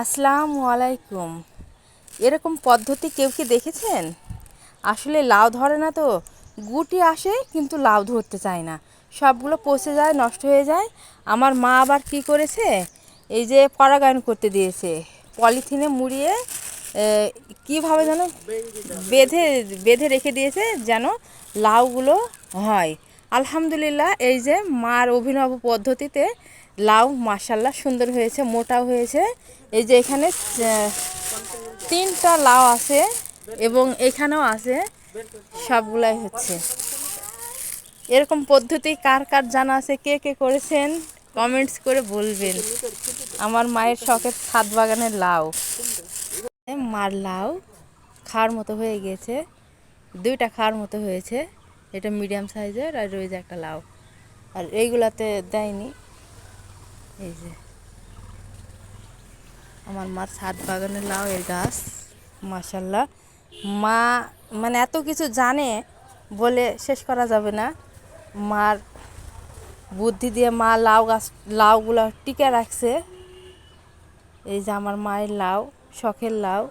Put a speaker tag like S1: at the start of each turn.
S1: আসসালামু আলাইকুম। এরকম পদ্ধতি কেউ কি দেখেছেন? আসলে লাউ ধরে না তো, গুটি আসে কিন্তু লাউ ধরতে চায় না। সবগুলো পচে যায়, নষ্ট হয়ে যায়। আমার মা আবার কি করেছে? এই যে পরাগায়ন করতে দিয়েছে। পলিথিনে মুড়িয়ে কীভাবে যেন বেঁধে বেঁধে রেখে দিয়েছে যেন লাউগুলো হয়। আলহামদুলিল্লাহ, এই যে মার অভিনব পদ্ধতিতে লাউ মাসাল্লাহ সুন্দর হয়েছে, মোটাও হয়েছে। এই যে এখানে তিনটা লাউ আছে এবং এখানেও আছে, সবগুলাই হচ্ছে। এরকম পদ্ধতি কার কার জানা আছে, কে কে করেছেন, কমেন্টস করে বলবেন। আমার মায়ের শখের ছাদ বাগানের লাউ। মার লাউ খাওয়ার মতো হয়ে গেছে, দুইটা খাওয়ার মতো হয়েছে। এটা মিডিয়াম সাইজের আর ওই যে একটা লাউ। আর এইগুলাতে দেয়নি। এই যে। আমার মার ছাদ বাগানের লাউ এর গাছ। মাসাল্লাহ মা মানে এত কিছু জানে বলে শেষ করা যাবে না। মার বুদ্ধি দিয়ে মা লাউ গাছ, লাউগুলো টিকে রাখছে। এই যে আমার মায়ের লাউ, শখের লাউ।